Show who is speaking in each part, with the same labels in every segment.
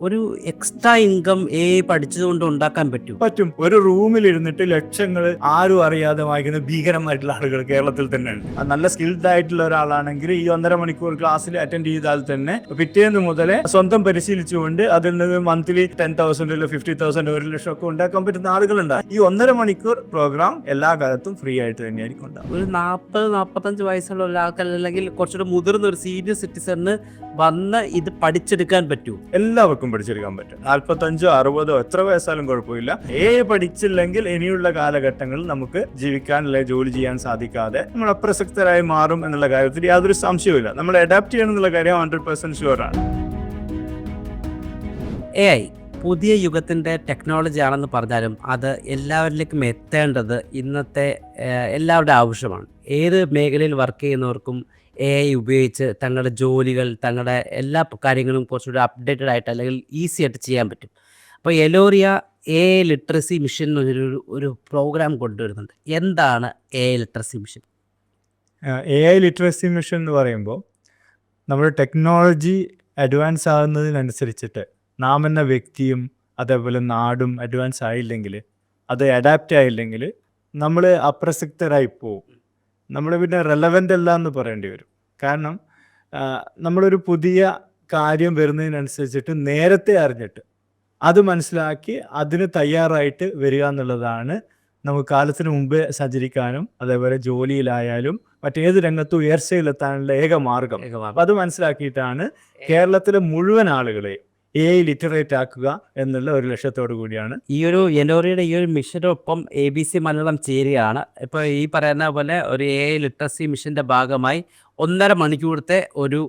Speaker 1: ഒരു extra income A പഠിച്ചതുകൊണ്ട് ഉണ്ടാക്കാൻ പറ്റും.
Speaker 2: പറ്റും. ഒരു റൂമിൽ ഇരുന്നിട്ട് ലക്ഷങ്ങൾ ആരും അറിയാതെ വായിക്കുന്ന ഭീകരമായിട്ടുള്ള ആളുകൾ കേരളത്തിൽ തന്നെ ഉണ്ട് നല്ല സ്കിൽഡ് ആയിട്ടുള്ള ഒരാളാണെങ്കിൽ ഈ ഒന്നര മണിക്കൂർ ക്ലാസ്സിൽ അറ്റൻഡ് ചെയ്താൽ തന്നെ പിറ്റേന്ന് മുതലേ സ്വന്തം പരിശീലിച്ചുകൊണ്ട് അതിൽ നിന്ന് monthly ten thousand fifty thousand ഒരു ലക്ഷം ഒക്കെ ഉണ്ടാക്കാൻ പറ്റുന്ന ആളുകളുണ്ട് ഈ ഒന്നര മണിക്കൂർ പ്രോഗ്രാം എല്ലാ കാലത്തും ഫ്രീ ആയിട്ട് തന്നെയായിരിക്കും ഉണ്ടാവും
Speaker 1: ഒരു നാൽപ്പത് നാൽപ്പത്തഞ്ച് വയസ്സുള്ള ഒരാൾക്ക് അല്ലെങ്കിൽ കുറച്ചുകൂടെ മുതിർന്ന ഒരു സീനിയർ സിറ്റിസണിന് വന്ന് ഇത് പഠിച്ചെടുക്കാൻ പറ്റൂ.
Speaker 2: എല്ലാവർക്കും പഠിച്ചെടുക്കാൻ പറ്റും നാൽപ്പത്തഞ്ചോ അറുപതോ എത്ര വയസ്സാലും കുഴപ്പമില്ല. ഏ പഠിച്ചില്ലെങ്കിൽ ഇനിയുള്ള കാലഘട്ടങ്ങളിൽ നമുക്ക് ജീവിക്കാൻ അല്ലെങ്കിൽ ജോലി ചെയ്യാൻ സാധിക്കാതെ നമ്മൾ അപ്രസക്തരായി മാറും എന്നുള്ള കാര്യത്തിൽ യാതൊരു സംശയവുമില്ല. നമ്മൾ അഡാപ്റ്റ് ചെയ്യണം എന്നുള്ള കാര്യം ഹൺഡ്രഡ് പെർസെന്റ് ഷുവറാണ്
Speaker 1: എ ഐ പുതിയ യുഗത്തിന്റെ ടെക്നോളജി ആണെന്ന് പറഞ്ഞാലും അത് എല്ലാവരിലേക്കും എത്തേണ്ടത് ഇന്നത്തെ എല്ലാവരുടെ ആവശ്യമാണ്. ഏത് മേഖലയിൽ വർക്ക് ചെയ്യുന്നവർക്കും എ ഐ ഉപയോഗിച്ച് തങ്ങളുടെ ജോലികൾ തങ്ങളുടെ എല്ലാ കാര്യങ്ങളും കുറച്ചുകൂടി അപ്ഡേറ്റഡ് ആയിട്ട് അല്ലെങ്കിൽ ഈസി ആയിട്ട് ചെയ്യാൻ പറ്റും. അപ്പോൾ എലോറിയ എ ലിറ്ററസി മിഷൻ എന്നൊരു ഒരു പ്രോഗ്രാം കൊണ്ടുവരുന്നുണ്ട്. എന്താണ് A literacy mission
Speaker 2: A I literacy mission എന്ന് പറയുമ്പോൾ നമ്മുടെ ടെക്നോളജി അഡ്വാൻസ് ആകുന്നതിനനുസരിച്ചിട്ട് നാം എന്ന വ്യക്തിയും അതേപോലെ നാടും അഡ്വാൻസ് ആയില്ലെങ്കിൽ അത് അഡാപ്റ്റ് ആയില്ലെങ്കിൽ നമ്മൾ അപ്രസക്തരായി പോവും. നമ്മൾ പിന്നെ റെലവെന്റ് അല്ല എന്ന് പറയേണ്ടി വരും. കാരണം നമ്മളൊരു പുതിയ കാര്യം വരുന്നതിനനുസരിച്ചിട്ട് നേരത്തെ അറിഞ്ഞിട്ട് അത് മനസ്സിലാക്കി അതിന് തയ്യാറായിട്ട് വരിക എന്നുള്ളതാണ് നമുക്ക് കാലത്തിന് മുമ്പേ സഞ്ചരിക്കാനും അതേപോലെ ജോലിയിലായാലും മറ്റേത് രംഗത്തും ഉയർച്ചയിലെത്താനുള്ള ഏക മാർഗം. അത് മനസ്സിലാക്കിയിട്ടാണ് കേരളത്തിലെ മുഴുവൻ ആളുകളെയും എ ഐ ലിറ്ററേറ്റ് ആക്കുക എന്നുള്ള ഒരു ലക്ഷ്യത്തോടു കൂടിയാണ്.
Speaker 1: ഈ ഒരു എനോറിയുടെ ഈ ഒരു മിഷനൊപ്പം എ ബി സി മലയാളം ചേരുകയാണ്. ഇപ്പോൾ ഈ പറയുന്ന പോലെ ഒരു എ ഐ ലിറ്ററസി മിഷന്റെ ഭാഗമായി ഒന്നര മണിക്കൂറത്തെ ഒരു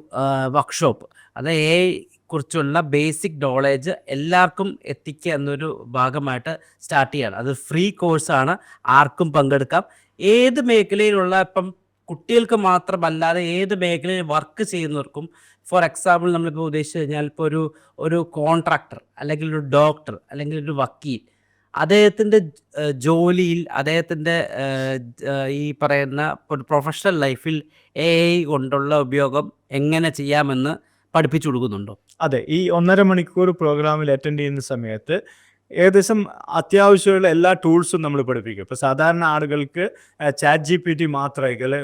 Speaker 1: വർക്ക്ഷോപ്പ് അത് എ ഐ കുറിച്ചുള്ള ബേസിക് നോളേജ് എല്ലാവർക്കും എത്തിക്കുക എന്നൊരു ഭാഗമായിട്ട് സ്റ്റാർട്ട് ചെയ്യാണ്. അത് ഫ്രീ കോഴ്സാണ് ആർക്കും പങ്കെടുക്കാം. ഏത് മേഖലയിലുള്ള ഇപ്പം കുട്ടികൾക്ക് മാത്രമല്ലാതെ ഏത് മേഖലയിൽ വർക്ക് ചെയ്യുന്നവർക്കും ഫോർ എക്സാമ്പിൾ നമ്മളിപ്പോൾ ഉദ്ദേശിച്ച് കഴിഞ്ഞാൽ ഇപ്പോൾ ഒരു ഒരു കോൺട്രാക്ടർ അല്ലെങ്കിൽ ഒരു ഡോക്ടർ അല്ലെങ്കിൽ ഒരു വക്കീൽ അദ്ദേഹത്തിന്റെ ജോലിയിൽ അദ്ദേഹത്തിന്റെ ഈ പറയുന്ന പ്രൊഫഷണൽ ലൈഫിൽ എ ഐ കൊണ്ടുള്ള ഉപയോഗം എങ്ങനെ ചെയ്യാമെന്ന് പഠിപ്പിച്ചു കൊടുക്കുന്നുണ്ടോ?
Speaker 2: അതെ ഈ ഒന്നര മണിക്കൂർ പ്രോഗ്രാമിൽ അറ്റൻഡ് ചെയ്യുന്ന സമയത്ത് ഏകദേശം അത്യാവശ്യമുള്ള എല്ലാ ടൂൾസും നമ്മൾ പഠിപ്പിക്കും. ഇപ്പോൾ സാധാരണ ആളുകൾക്ക് ചാറ്റ് ജി പി ടി മാത്രമായിരിക്കും അല്ലെ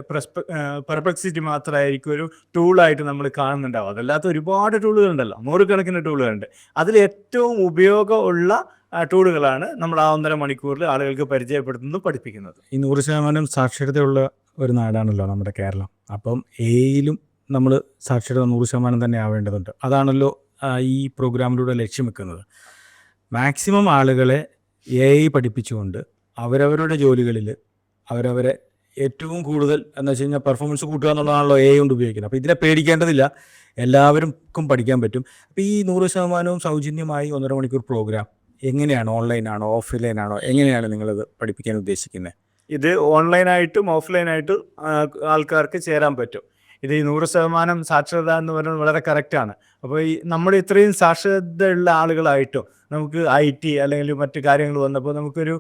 Speaker 2: പെർപ്ലക്സിറ്റി മാത്രമായിരിക്കും ഒരു ടൂളായിട്ട് നമ്മൾ കാണുന്നുണ്ടാവും അതല്ലാത്ത ഒരുപാട് ടൂളുകളുണ്ടല്ലോ നൂറുകണക്കിന് ടൂളുകളുണ്ട്. അതിൽ ഏറ്റവും ഉപയോഗമുള്ള ടൂളുകളാണ് നമ്മൾ ആ ഒന്നര മണിക്കൂറിൽ ആളുകൾക്ക് പരിചയപ്പെടുത്തുന്നതും പഠിപ്പിക്കുന്നത്.
Speaker 3: ഈ നൂറ് ശതമാനം സാക്ഷരതയുള്ള ഒരു നാടാണല്ലോ നമ്മുടെ കേരളം. അപ്പം എയിലും നമ്മൾ സാക്ഷരത നൂറ് ശതമാനം തന്നെ ആവേണ്ടതുണ്ട്. അതാണല്ലോ ഈ പ്രോഗ്രാമിലൂടെ ലക്ഷ്യം വെക്കുന്നത്. മാക്സിമം ആളുകളെ എ ഐ പഠിപ്പിച്ചുകൊണ്ട് അവരവരുടെ ജോലികളിൽ അവരവരെ ഏറ്റവും കൂടുതൽ എന്ന് വെച്ച് കഴിഞ്ഞാൽ പെർഫോമൻസ് കൂട്ടുക എന്നുള്ളതാണല്ലോ എ കൊണ്ട് ഉപയോഗിക്കുന്നത്. അപ്പോൾ ഇതിനെ പേടിക്കേണ്ടതില്ല. എല്ലാവർക്കും പഠിക്കാൻ പറ്റും. അപ്പോൾ ഈ നൂറ് ശതമാനവും സൗജന്യമായി ഒന്നര മണിക്കൂർ പ്രോഗ്രാം എങ്ങനെയാണ്? ഓൺലൈനാണോ ഓഫ്ലൈനാണോ എങ്ങനെയാണ് നിങ്ങളത് പഠിപ്പിക്കാൻ ഉദ്ദേശിക്കുന്നത്
Speaker 2: ഇത് ഓൺലൈനായിട്ടും ഓഫ്ലൈനായിട്ടും ആൾക്കാർക്ക് ചേരാൻ പറ്റും. ഇത് ഈ നൂറ് ശതമാനം സാക്ഷരത എന്ന് പറയുന്നത് വളരെ കറക്റ്റാണ് അപ്പോൾ ഈ നമ്മൾ ഇത്രയും സാക്ഷരത ഉള്ള ആളുകളായിട്ടും നമുക്ക് ഐ ടി അല്ലെങ്കിൽ മറ്റു കാര്യങ്ങൾ വന്നപ്പോൾ നമുക്കൊരു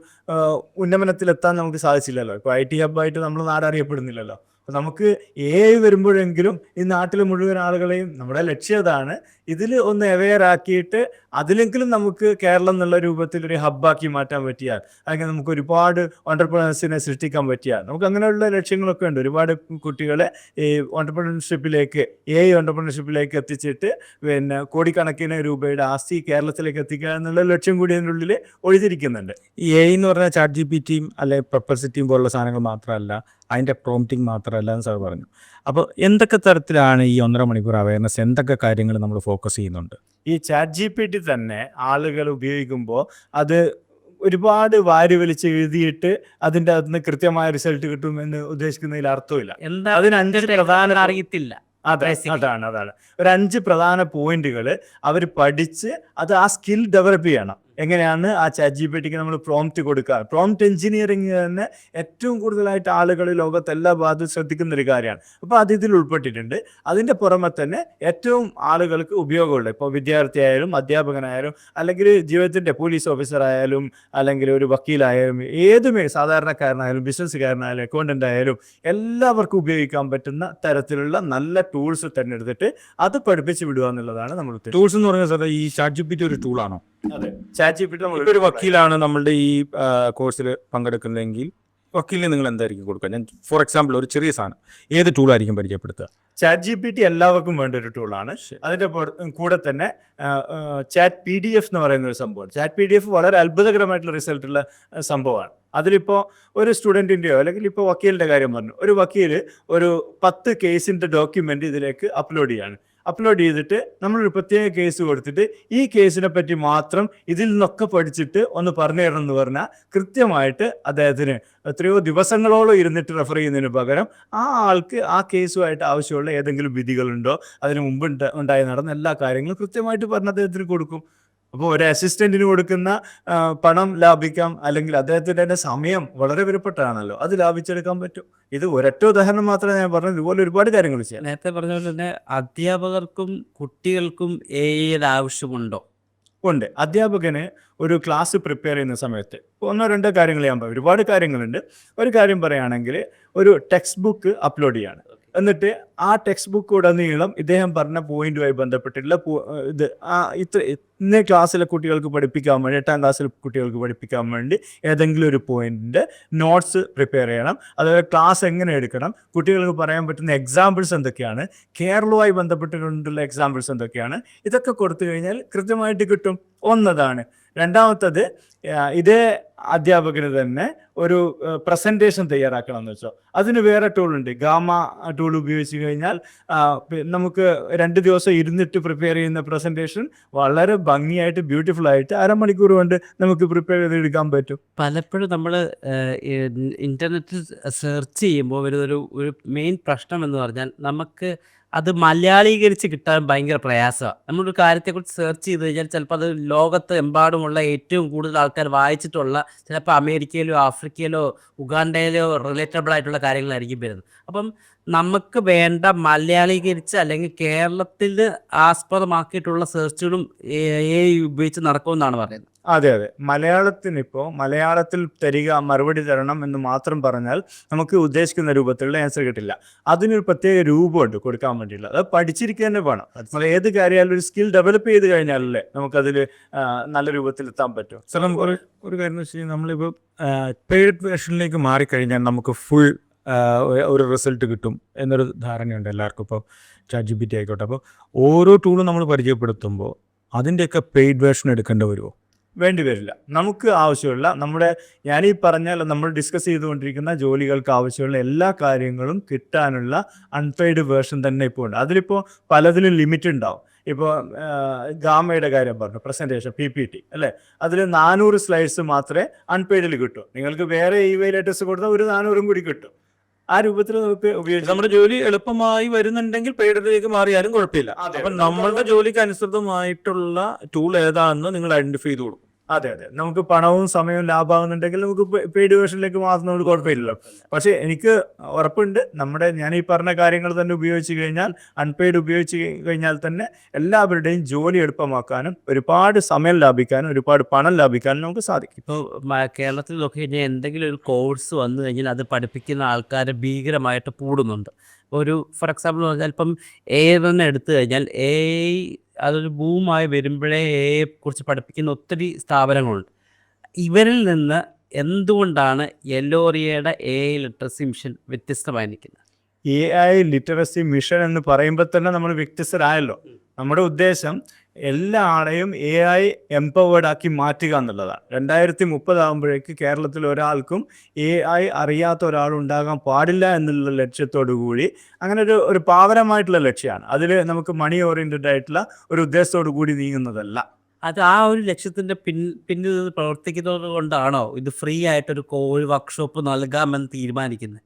Speaker 2: ഉന്നമനത്തിലെത്താൻ നമുക്ക് സാധിച്ചില്ലല്ലോ. ഇപ്പോൾ ഐ ടി ഹബ്ബായിട്ട് നമ്മൾ നാടറിയപ്പെടുന്നില്ലല്ലോ നമുക്ക് എ വരുമ്പോഴെങ്കിലും ഈ നാട്ടിൽ മുഴുവൻ ആളുകളെയും നമ്മുടെ ലക്ഷ്യം അതാണ്. ഇതിൽ ഒന്ന് അവെയർ ആക്കിയിട്ട് അതിലെങ്കിലും നമുക്ക് കേരളം എന്നുള്ള രൂപത്തിൽ ഒരു ഹബ്ബാക്കി മാറ്റാൻ പറ്റിയാൽ അല്ലെങ്കിൽ നമുക്ക് ഒരുപാട് ഓണ്ടർപ്രണേഴ്സിനെ സൃഷ്ടിക്കാൻ പറ്റിയാൽ നമുക്ക് അങ്ങനെയുള്ള ലക്ഷ്യങ്ങളൊക്കെ ഉണ്ട്. ഒരുപാട് കുട്ടികളെ ഈ ഓണ്ടർപ്രണർഷിപ്പിലേക്ക് എ ഓണ്ടർപ്രണർഷിപ്പിലേക്ക് എത്തിച്ചിട്ട് പിന്നെ കോടിക്കണക്കിന് രൂപയുടെ ആസ്തി കേരളത്തിലേക്ക് എത്തിക്കുക എന്നുള്ള ലക്ഷ്യം കൂടി അതിന്റെ ഉള്ളിൽ ഒഴിതിരിക്കുന്നുണ്ട്
Speaker 3: ഈ എന്ന് പറഞ്ഞാൽ ചാറ്റ് ജി പി ടിയും അല്ലെങ്കിൽ പ്രപ്പർസിറ്റിയും പോലുള്ള സാധനങ്ങൾ മാത്രമല്ല അതിന്റെ പ്രോംപ്റ്റിംഗ് മാത്രമല്ല എന്ന് സാർ പറഞ്ഞു. അപ്പോൾ എന്തൊക്കെ തരത്തിലാണ് ഈ ഒന്നര മണിക്കൂർ അവയർനെസ് എന്തൊക്കെ കാര്യങ്ങൾ നമ്മൾ ഫോക്കസ് ചെയ്യുന്നുണ്ട്?
Speaker 2: ഈ ചാറ്റ് ജി പി ടി തന്നെ ആളുകൾ ഉപയോഗിക്കുമ്പോൾ അത് ഒരുപാട് വാരി വലിച്ച് എഴുതിയിട്ട് അതിന്റെ അതിന് കൃത്യമായ റിസൾട്ട് കിട്ടുമെന്ന് ഉദ്ദേശിക്കുന്നതിൽ അർത്ഥമില്ല. അതിന് അഞ്ച് പ്രധാന
Speaker 1: അറിയത്തില്ല.
Speaker 2: അതെ. അതാണ് അതാണ്. ഒരു അഞ്ച് പ്രധാന പോയിന്റുകൾ അവർ പഠിച്ച് അത് ആ സ്കിൽ ഡെവലപ്പ് ചെയ്യണം. എങ്ങനെയാണ് ആ ചാറ്റ് ജി പി ടിക്ക് നമ്മൾ പ്രോംപ്റ്റ് കൊടുക്കുക പ്രോംപ്റ്റ് എഞ്ചിനീയറിംഗ് തന്നെ ഏറ്റവും കൂടുതലായിട്ട് ആളുകൾ ലോകത്ത് എല്ലാ ഭാഗത്തും ശ്രദ്ധിക്കുന്ന ഒരു കാര്യമാണ്. അപ്പോൾ അത് ഇതിൽ ഉൾപ്പെട്ടിട്ടുണ്ട്. അതിന്റെ പുറമെ തന്നെ ഏറ്റവും ആളുകൾക്ക് ഉപയോഗമുള്ള ഇപ്പോൾ വിദ്യാർത്ഥിയായാലും അധ്യാപകനായാലും അല്ലെങ്കിൽ ജീവിതത്തിന്റെ പോലീസ് ഓഫീസറായാലും അല്ലെങ്കിൽ ഒരു വക്കീലായാലും ഏതുമേ സാധാരണക്കാരനായാലും ബിസിനസ്സുകാരനായാലും അക്കൗണ്ടന്റ് ആയാലും എല്ലാവർക്കും ഉപയോഗിക്കാൻ പറ്റുന്ന തരത്തിലുള്ള നല്ല ടൂൾസ് തിരഞ്ഞെടുത്തിട്ട് അത് പഠിപ്പിച്ച് വിടുക എന്നുള്ളതാണ് നമ്മൾ
Speaker 3: ടൂൾസ് എന്ന് പറഞ്ഞാൽ സാറേ ഈ ചാറ്റ് ജി പി ടി ഒരു ടൂളാണോ
Speaker 2: അതെ. ചാറ്റ് ജി പി ടി
Speaker 3: ഒരു വക്കീലാണ് നമ്മളുടെ ഈ കോഴ്സിൽ പങ്കെടുക്കുന്നതെങ്കിൽ വക്കീലിന് നിങ്ങൾ എന്തായിരിക്കും കൊടുക്കുക? ഞാൻ ഫോർ എക്സാമ്പിൾ ഒരു ചെറിയ സാധനം. ഏത് ടൂളായിരിക്കും പരിചയപ്പെടുത്തുക?
Speaker 2: ചാറ്റ് ജി പി ടി എല്ലാവർക്കും വേണ്ട ഒരു ടൂളാണ് അതിന്റെ കൂടെ തന്നെ ചാറ്റ് പി ഡി എഫ് എന്ന് പറയുന്ന ഒരു സംഭവമാണ്. ചാറ്റ് പി ഡി എഫ് വളരെ അത്ഭുതകരമായിട്ടുള്ള റിസൾട്ടുള്ള സംഭവമാണ്. അതിലിപ്പോൾ ഒരു സ്റ്റുഡന്റിന്റെയോ അല്ലെങ്കിൽ ഇപ്പോൾ വക്കീലിന്റെ കാര്യം പറഞ്ഞു. ഒരു വക്കീൽ ഒരു പത്ത് കേസിന്റെ ഡോക്യുമെന്റ് ഇതിലേക്ക് അപ്ലോഡ് ചെയ്യാണ്. അപ്ലോഡ് ചെയ്തിട്ട് നമ്മളൊരു പ്രത്യേക കേസ് കൊടുത്തിട്ട് ഈ കേസിനെ പറ്റി മാത്രം ഇതിൽ നിന്നൊക്കെ പഠിച്ചിട്ട് ഒന്ന് പറഞ്ഞു തരണം എന്ന് പറഞ്ഞാൽ കൃത്യമായിട്ട് അദ്ദേഹത്തിന് എത്രയോ ദിവസങ്ങളോളം ഇരുന്നിട്ട് റെഫർ ചെയ്യുന്നതിന് പകരം ആ ആൾക്ക് ആ കേസുമായിട്ട് ആവശ്യമുള്ള ഏതെങ്കിലും വിധികളുണ്ടോ? അതിന് മുമ്പ് ഉണ്ട- ഉണ്ടായി നടന്ന എല്ലാ കാര്യങ്ങളും കൃത്യമായിട്ട് പറഞ്ഞ് അദ്ദേഹത്തിന് കൊടുക്കും. അപ്പോൾ ഒരു അസിസ്റ്റന്റിന് കൊടുക്കുന്ന പണം ലാഭിക്കാം അല്ലെങ്കിൽ അദ്ദേഹത്തിന്റെ തന്നെ സമയം വളരെ വിലപ്പെട്ടതാണല്ലോ. അത് ലാഭിച്ചെടുക്കാൻ പറ്റും. ഇത് ഒരൊറ്റ ഉദാഹരണം മാത്രമേ ഞാൻ പറഞ്ഞു ഇതുപോലെ ഒരുപാട് കാര്യങ്ങൾ ചെയ്യാം.
Speaker 1: നേരത്തെ പറഞ്ഞ പോലെ തന്നെ അധ്യാപകർക്കും കുട്ടികൾക്കും എ ഐയുടെ ആവശ്യമുണ്ടോ?
Speaker 2: ഉണ്ട്. അധ്യാപകന് ഒരു ക്ലാസ് പ്രിപ്പയർ ചെയ്യുന്ന സമയത്ത് ഒന്നോ രണ്ടോ കാര്യങ്ങൾ ഞാൻ പറയും ഒരുപാട് കാര്യങ്ങളുണ്ട്. ഒരു കാര്യം പറയുകയാണെങ്കിൽ ഒരു ടെക്സ്റ്റ് ബുക്ക് അപ്ലോഡ് ചെയ്യാണ്. എന്നിട്ട് ആ ടെക്സ്റ്റ് ബുക്ക് ഉടനീളം ഇദ്ദേഹം പറഞ്ഞ പോയിന്റുമായി ബന്ധപ്പെട്ടിട്ടുള്ള ഇത് ആ ഇത്ര ഇന്ന ക്ലാസ്സിലെ കുട്ടികൾക്ക് പഠിപ്പിക്കാൻ വേണ്ടി എട്ടാം ക്ലാസ്സിലെ കുട്ടികൾക്ക് പഠിപ്പിക്കാൻ വേണ്ടി ഏതെങ്കിലും ഒരു പോയിന്റിന്റെ നോട്ട്സ് പ്രിപ്പയർ ചെയ്യണം. അതായത് ക്ലാസ് എങ്ങനെ എടുക്കണം? കുട്ടികൾക്ക് പറയാൻ പറ്റുന്ന എക്സാമ്പിൾസ് എന്തൊക്കെയാണ്? കേരളവുമായി ബന്ധപ്പെട്ടുകൊണ്ടുള്ള എക്സാമ്പിൾസ് എന്തൊക്കെയാണ്? ഇതൊക്കെ കൊടുത്തു കഴിഞ്ഞാൽ കൃത്യമായിട്ട് കിട്ടും. ഒന്നതാണ് രണ്ടാമത്തത് ഇതേ അധ്യാപകന് തന്നെ ഒരു പ്രസന്റേഷൻ തയ്യാറാക്കണം എന്ന് വെച്ചോ. അതിന് വേറെ ടൂൾ ഉണ്ട്. ഗാമ ടൂൾ ഉപയോഗിച്ച് കഴിഞ്ഞാൽ നമുക്ക് രണ്ട് ദിവസം ഇരുന്നിട്ട് പ്രിപ്പയർ ചെയ്യുന്ന പ്രസന്റേഷൻ വളരെ ഭംഗിയായിട്ട് ബ്യൂട്ടിഫുൾ ആയിട്ട് അരമണിക്കൂർ കൊണ്ട് നമുക്ക് പ്രിപ്പയർ ചെയ്തെടുക്കാൻ പറ്റും.
Speaker 1: പലപ്പോഴും നമ്മൾ ഇന്റർനെറ്റിൽ സെർച്ച് ചെയ്യുമ്പോൾ വരുന്നൊരു ഒരു മെയിൻ പ്രശ്നം എന്ന് പറഞ്ഞാൽ നമുക്ക് അത് മലയാളീകരിച്ച് കിട്ടാൻ ഭയങ്കര പ്രയാസമാണ് നമ്മളൊരു കാര്യത്തെക്കുറിച്ച് സെർച്ച് ചെയ്ത് കഴിഞ്ഞാൽ ചിലപ്പോൾ അത് ലോകത്ത് എമ്പാടുമുള്ള ഏറ്റവും കൂടുതൽ ആൾക്കാർ വായിച്ചിട്ടുള്ള ചിലപ്പോൾ അമേരിക്കയിലോ ആഫ്രിക്കയിലോ ഉഗാണ്ടയിലോ റിലേറ്റബിൾ ആയിട്ടുള്ള കാര്യങ്ങളായിരിക്കും വരുന്നത്. അപ്പം നമുക്ക് വേണ്ട മലയാളീകരിച്ച് അല്ലെങ്കിൽ കേരളത്തിൽ ആസ്പദമാക്കിയിട്ടുള്ള സെർച്ചുകളും എ ഉപയോഗിച്ച് നടക്കുമെന്നാണ് പറയുന്നത്.
Speaker 2: അതെ അതെ. മലയാളത്തിനിപ്പോൾ മലയാളത്തിൽ തരിക മറുപടി തരണം എന്ന് മാത്രം പറഞ്ഞാൽ നമുക്ക് ഉദ്ദേശിക്കുന്ന രൂപത്തിലുള്ള ആൻസർ കിട്ടില്ല. അതിനൊരു പ്രത്യേക രൂപമുണ്ട് കൊടുക്കാൻ വേണ്ടിയുള്ള അത് പഠിച്ചിരിക്കുക തന്നെ വേണം. നമ്മൾ ഏത് കാര്യമായാലും ഒരു സ്കിൽ ഡെവലപ്പ് ചെയ്ത് കഴിഞ്ഞാലല്ലേ നമുക്കതിൽ നല്ല രൂപത്തിൽ എത്താൻ പറ്റും.
Speaker 3: സാർ ഒരു ഒരു കാര്യം എന്ന് വെച്ച് കഴിഞ്ഞാൽ നമ്മളിപ്പോൾ പെയ്ഡ് വേർഷനിലേക്ക് മാറിക്കഴിഞ്ഞാൽ നമുക്ക് ഫുൾ ഒരു റിസൾട്ട് കിട്ടും എന്നൊരു ധാരണയുണ്ട് എല്ലാവർക്കും ഇപ്പോൾ ചാറ്റ് ജി ബി ടി ആയിക്കോട്ടെ. അപ്പോൾ ഓരോ ടൂളും നമ്മൾ പരിചയപ്പെടുത്തുമ്പോൾ അതിന്റെയൊക്കെ പെയ്ഡ് വേർഷൻ എടുക്കേണ്ടി വരുമോ
Speaker 2: വേണ്ടി വരില്ല. നമുക്ക് ആവശ്യമുള്ള നമ്മുടെ ഞാൻ ഈ പറഞ്ഞാൽ നമ്മൾ ഡിസ്കസ് ചെയ്തുകൊണ്ടിരിക്കുന്ന ജോലികൾക്ക് ആവശ്യമുള്ള എല്ലാ കാര്യങ്ങളും കിട്ടാനുള്ള അൺപെയ്ഡ് വേർഷൻ തന്നെ ഇപ്പോൾ ഉണ്ട്. അതിലിപ്പോൾ പലതിലും ലിമിറ്റ് ഉണ്ടാവും. ഇപ്പോൾ ഗാമയുടെ കാര്യം പറഞ്ഞു പ്രസന്റേഷൻ പി പി ടി അല്ലേ? അതിൽ നാനൂറ് സ്ലൈഡ്സ് മാത്രമേ അൺപെയ്ഡിൽ കിട്ടൂ. നിങ്ങൾക്ക് വേറെ ഇമെയിൽ അഡ്രസ്സ് കൊടുത്താൽ ഒരു നാനൂറും കൂടി കിട്ടും. ആ രൂപത്തിൽ നമുക്ക് ഉപയോഗിക്കാം
Speaker 3: നമ്മുടെ ജോലി എളുപ്പമായി വരുന്നുണ്ടെങ്കിൽ പെയ്ഡിലേക്ക് മാറിയാലും കുഴപ്പമില്ല. അപ്പം നമ്മളുടെ ജോലിക്ക് അനുസൃതമായിട്ടുള്ള ടൂൾ ഏതാണെന്ന് നിങ്ങൾ ഐഡന്റിഫൈ ചെയ്ത് കൊടുക്കും.
Speaker 2: അതെ അതെ. നമുക്ക് പണവും സമയവും ലാഭമാകുന്നുണ്ടെങ്കിൽ നമുക്ക് പെയ്ഡ് വേർഷനിലേക്ക് മാറുന്നതുകൊണ്ട് കുഴപ്പമില്ലല്ലോ. പക്ഷെ എനിക്ക് ഉറപ്പുണ്ട്. നമ്മുടെ ഞാൻ ഈ പറഞ്ഞ കാര്യങ്ങൾ തന്നെ ഉപയോഗിച്ച് കഴിഞ്ഞാൽ അൺപെയ്ഡ് ഉപയോഗിച്ച് കഴിഞ്ഞാൽ തന്നെ എല്ലാവരുടെയും ജോലി എളുപ്പമാക്കാനും ഒരുപാട് സമയം ലാഭിക്കാനും ഒരുപാട് പണം ലാഭിക്കാനും നമുക്ക് സാധിക്കും.
Speaker 1: ഇപ്പോൾ കേരളത്തിൽ നോക്കി കഴിഞ്ഞാൽ എന്തെങ്കിലും ഒരു കോഴ്സ് വന്നു കഴിഞ്ഞാൽ അത് പഠിപ്പിക്കുന്ന ആൾക്കാർ ഭീകരമായിട്ട് കൂടുന്നുണ്ട് ഒരു ഫോർ എക്സാമ്പിൾ പറഞ്ഞാൽ ഇപ്പം എ തന്നെ എടുത്തു കഴിഞ്ഞാൽ എ അതൊരു ബൂമായി വരുമ്പോഴേ എയെ കുറിച്ച് പഠിപ്പിക്കുന്ന ഒത്തിരി സ്ഥാപനങ്ങളുണ്ട്. ഇവരിൽ നിന്ന് എന്തുകൊണ്ടാണ് എല്ലോറിയയുടെ എ ഐ ലിറ്ററസി മിഷൻ വ്യത്യസ്തമായി നിൽക്കുന്നത്?
Speaker 2: എ ഐ ലിറ്ററസി മിഷൻ എന്ന് പറയുമ്പോൾ തന്നെ നമ്മൾ വ്യത്യസ്തരായല്ലോ. നമ്മുടെ ഉദ്ദേശം എല്ലാ ആളെയും എ ഐ എംപവേർഡ് ആക്കി മാറ്റുക എന്നുള്ളതാണ്. രണ്ടായിരത്തി മുപ്പതാകുമ്പോഴേക്ക് കേരളത്തിൽ ഒരാൾക്കും എ ഐ അറിയാത്ത ഒരാൾ ഉണ്ടാകാൻ പാടില്ല എന്നുള്ള ലക്ഷ്യത്തോടു കൂടി അങ്ങനെ ഒരു ഒരു പാവനമായിട്ടുള്ള ലക്ഷ്യമാണ്. അതിൽ നമുക്ക് മണി ഓറിയന്റഡ് ആയിട്ടുള്ള ഒരു ഉദ്ദേശത്തോടു കൂടി നീങ്ങുന്നതല്ല.
Speaker 1: അത് ആ ഒരു ലക്ഷ്യത്തിന്റെ പിൻ പിന്നിൽ പ്രവർത്തിക്കുന്നത് കൊണ്ടാണോ ഇത് ഫ്രീ ആയിട്ടൊരു കോഴി വർക്ക്ഷോപ്പ് നൽകാമെന്ന് തീരുമാനിക്കുന്നത്?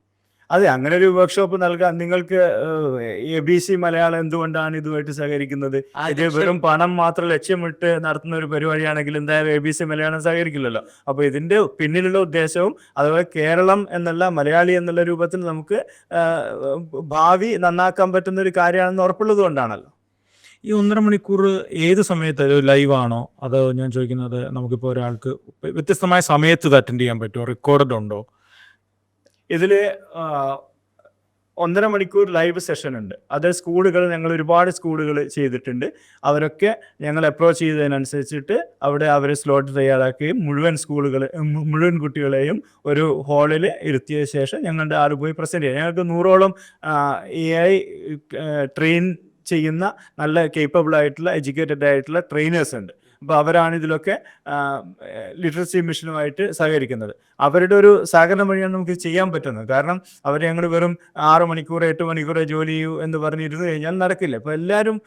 Speaker 2: അതെ അങ്ങനെ ഒരു വർക്ക്ഷോപ്പ് നൽകാൻ നിങ്ങൾക്ക് എ ബി സി മലയാളം എന്തുകൊണ്ടാണ് ഇതുമായിട്ട് സഹകരിക്കുന്നത്? ഇത് വെറും പണം മാത്രം ലക്ഷ്യമിട്ട് നടത്തുന്ന ഒരു പരിപാടിയാണെങ്കിൽ എന്തായാലും എ ബി സി മലയാളം സഹകരിക്കില്ലല്ലോ. അപ്പൊ ഇതിന്റെ പിന്നിലുള്ള ഉദ്ദേശവും അതുപോലെ കേരളം എന്നുള്ള മലയാളി എന്നുള്ള രൂപത്തിൽ നമുക്ക് ഭാവി നന്നാക്കാൻ പറ്റുന്ന ഒരു കാര്യമാണെന്ന് ഉറപ്പുള്ളത് കൊണ്ടാണല്ലോ.
Speaker 3: ഈ ഒന്നര മണിക്കൂർ ഏത് സമയത്ത് ലൈവ് ആണോ അതോ ഞാൻ ചോദിക്കുന്നത് നമുക്കിപ്പോൾ ഒരാൾക്ക് വ്യത്യസ്തമായ സമയത്ത് ഇത് അറ്റൻഡ് ചെയ്യാൻ പറ്റുമോ? റെക്കോർഡ് ഉണ്ടോ?
Speaker 2: ഇതിൽ ആ, ഒന്നര മണിക്കൂർ ലൈവ് സെഷൻ ഉണ്ട്. അത് സ്കൂളുകൾ ഞങ്ങൾ ഒരുപാട് സ്കൂളുകൾ ചെയ്തിട്ടുണ്ട്. അവരൊക്കെ ഞങ്ങൾ അപ്രോച്ച് ചെയ്തതിനനുസരിച്ചിട്ട് അവിടെ അവർ സ്ലോട്ട് തയ്യാറാക്കുകയും മുഴുവൻ സ്കൂളുകൾ മുഴുവൻ കുട്ടികളെയും ഒരു ഹാളിൽ ഇരുത്തിയ ശേഷം ഞങ്ങളുടെ ആൾ പോയി പ്രസന്റ് ചെയ്യാം. ഞങ്ങൾക്ക് നൂറോളം എ ഐ ട്രെയിൻ ചെയ്യുന്ന നല്ല കേപ്പബിൾ ആയിട്ടുള്ള എഡ്യൂക്കേറ്റഡ് ആയിട്ടുള്ള ട്രെയിനേഴ്സ് ഉണ്ട്. അപ്പോൾ അവരാണ് ഇതിലൊക്കെ ലിറ്ററസി മിഷനുമായിട്ട് സഹകരിക്കുന്നത്. അവരുടെ ഒരു സഹകരണം വഴിയാണ് നമുക്ക് ചെയ്യാൻ പറ്റുന്നത്. കാരണം അവർ ഞങ്ങൾ വെറും ആറ് മണിക്കൂർ എട്ട് മണിക്കൂർ ജോലി ചെയ്യൂ എന്ന് പറഞ്ഞിരുന്നു കഴിഞ്ഞാൽ നടക്കില്ല. അപ്പോൾ എല്ലാവരും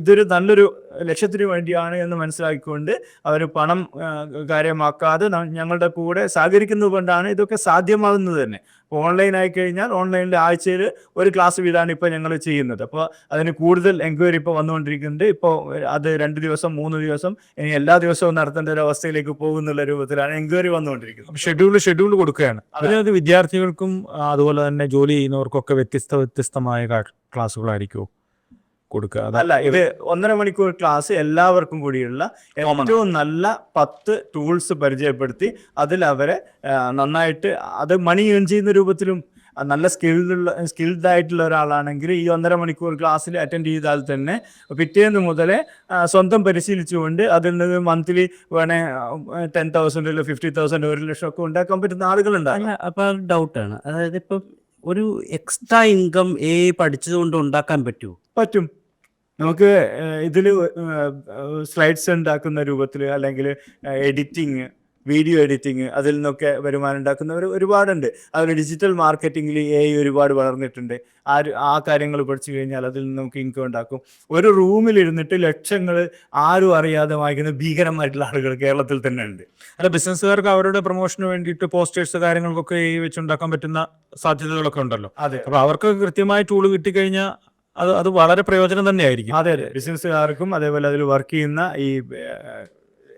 Speaker 2: ഇതൊരു നല്ലൊരു ലക്ഷ്യത്തിന് വേണ്ടിയാണ് എന്ന് മനസ്സിലാക്കിക്കൊണ്ട് അവർ പണം കാര്യമാക്കാതെ ഞങ്ങളുടെ കൂടെ സഹകരിക്കുന്നത് കൊണ്ടാണ് ഇതൊക്കെ സാധ്യമാകുന്നത് തന്നെ. ഓൺലൈൻ ആയി കഴിഞ്ഞാൽ ഓൺലൈനിൽ ആഴ്ചയിൽ ഒരു ക്ലാസ് വീടാണ് ഇപ്പോൾ ഞങ്ങൾ ചെയ്യുന്നത്. അപ്പോൾ അതിന് കൂടുതൽ എൻക്വയറി ഇപ്പോൾ വന്നുകൊണ്ടിരിക്കുന്നുണ്ട്. ഇപ്പോൾ അത് രണ്ട് ദിവസം മൂന്ന് ദിവസം ഇനി എല്ലാ ദിവസവും നടത്തേണ്ട ഒരു അവസ്ഥയിലേക്ക് പോകുന്നുള്ള രൂപത്തിലാണ് എൻക്വയറി വന്നുകൊണ്ടിരിക്കുന്നത്.
Speaker 3: ഷെഡ്യൂൾ ഷെഡ്യൂൾ കൊടുക്കുകയാണ്. അതിനകത്ത് വിദ്യാർത്ഥികൾക്കും അതുപോലെ തന്നെ ജോലി ചെയ്യുന്നവർക്കൊക്കെ വ്യത്യസ്ത വ്യത്യസ്തമായ ക്ലാസ്സുകളായിരിക്കുമോ കൊടുക്കുക.
Speaker 2: അല്ല ഇത് ഒന്നര മണിക്കൂർ ക്ലാസ് എല്ലാവർക്കും കൂടിയുള്ള ഏറ്റവും നല്ല പത്ത് ടൂൾസ് പരിചയപ്പെടുത്തി അതിൽ അവരെ നന്നായിട്ട് അത് മണി ഏൺ ചെയ്യുന്ന രൂപത്തിലും നല്ല സ്കിൽഡുള്ള സ്കിൽഡ് ആയിട്ടുള്ള ഒരാളാണെങ്കിൽ ഈ ഒന്നര മണിക്കൂർ ക്ലാസ്സിൽ അറ്റൻഡ് ചെയ്താൽ തന്നെ പിറ്റേന്ന് മുതലേ സ്വന്തം പരിശീലിച്ചുകൊണ്ട് അതിൽ നിന്ന് മന്ത്ലി വേണേ ടെൻ തൗസൻഡ് ഫിഫ്റ്റി തൗസൻഡ് ഒരു ലക്ഷം ഒക്കെ ഉണ്ടാക്കാൻ പറ്റുന്ന
Speaker 1: ആളുകളുണ്ടാകും അപ്പൊ ഡൗട്ടാണ്. അതായത് ഇപ്പം ഒരു എക്സ്ട്രാ ഇൻകം എ പഠിച്ചതുകൊണ്ട് ഉണ്ടാക്കാൻ പറ്റുമോ
Speaker 2: പറ്റും. നമുക്ക് ഇതിൽ സ്ലൈഡ്സ് ഉണ്ടാക്കുന്ന രൂപത്തിൽ അല്ലെങ്കിൽ എഡിറ്റിങ് വീഡിയോ എഡിറ്റിങ് അതിൽ നിന്നൊക്കെ വരുമാനം ഉണ്ടാക്കുന്നവർ ഒരുപാടുണ്ട്. അതുപോലെ ഡിജിറ്റൽ മാർക്കറ്റിംഗിൽ എ ഒരുപാട് വളർന്നിട്ടുണ്ട്. ആ ആ കാര്യങ്ങൾ പഠിച്ചു കഴിഞ്ഞാൽ അതിൽ നിന്ന് നമുക്ക് ഇൻകം ഉണ്ടാക്കും. ഒരു റൂമിലിരുന്നിട്ട് ലക്ഷങ്ങൾ ആരും അറിയാതെ വാങ്ങിക്കുന്ന ഭീകരമായിട്ടുള്ള ആളുകൾ കേരളത്തിൽ തന്നെ ഉണ്ട്.
Speaker 3: അല്ല ബിസിനസ്സുകാർക്ക് അവരുടെ പ്രൊമോഷന് വേണ്ടിയിട്ട് പോസ്റ്റേഴ്സ് കാര്യങ്ങൾക്കൊക്കെ ഈ വെച്ചുണ്ടാക്കാൻ പറ്റുന്ന സാധ്യതകളൊക്കെ ഉണ്ടല്ലോ.
Speaker 2: അതെ.
Speaker 3: അപ്പൊ അവർക്ക് കൃത്യമായ ടൂൾ കിട്ടിക്കഴിഞ്ഞാൽ അത് അത് വളരെ പ്രയോജനം തന്നെയായിരിക്കും.
Speaker 2: അതെ അതെ. ബിസിനസ്സുകാർക്കും അതേപോലെ അതിൽ വർക്ക് ചെയ്യുന്ന ഈ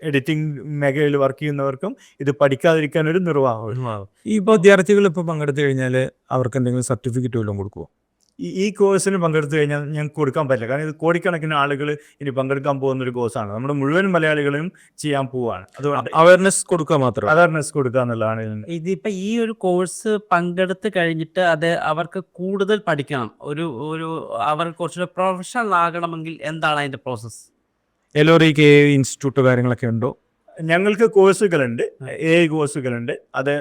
Speaker 2: എഡിറ്റിംഗ് മേഖലയിൽ വർക്ക് ചെയ്യുന്നവർക്കും ഇത് പഠിക്കാതിരിക്കാൻ ഒരു നിർവാഹം.
Speaker 3: ഈ ഇപ്പോൾ വിദ്യാർത്ഥികൾ ഇപ്പോൾ പങ്കെടുത്തു കഴിഞ്ഞാൽ അവർക്ക് എന്തെങ്കിലും സർട്ടിഫിക്കറ്റ് വല്ലതും കൊടുക്കുമോ
Speaker 2: ഈ കോഴ്സിന് പങ്കെടുത്തു കഴിഞ്ഞാൽ ഞങ്ങൾക്ക് കൊടുക്കാൻ പറ്റില്ല. കാരണം ഇത് കോടിക്കണക്കിന് ആളുകൾ ഇനി പങ്കെടുക്കാൻ പോകുന്ന ഒരു കോഴ്സാണ് നമ്മുടെ മുഴുവൻ മലയാളികളും ചെയ്യാൻ പോവാണ്. അതുകൊണ്ട്
Speaker 3: അവയർനെസ് കൊടുക്കുക മാത്രം.
Speaker 2: അവയർനെസ് കൊടുക്കുക എന്നുള്ളതാണ്.
Speaker 1: ഇതിപ്പോ ഈ ഒരു കോഴ്സ് പങ്കെടുത്ത് കഴിഞ്ഞിട്ട് അത് അവർക്ക് കൂടുതൽ പഠിക്കണം. ഒരു ഒരു അവർ കുറച്ചുകൂടെ പ്രൊഫഷണൽ ആകണമെങ്കിൽ എന്താണ് അതിന്റെ പ്രോസസ്സ്
Speaker 3: എലോറി കെ ഇൻസ്റ്റിറ്റ്യൂട്ട് കാര്യങ്ങളൊക്കെ ഉണ്ടോ?
Speaker 2: ഞങ്ങൾക്ക് കോഴ്സുകളുണ്ട് എ കോഴ്സുകളുണ്ട് അത്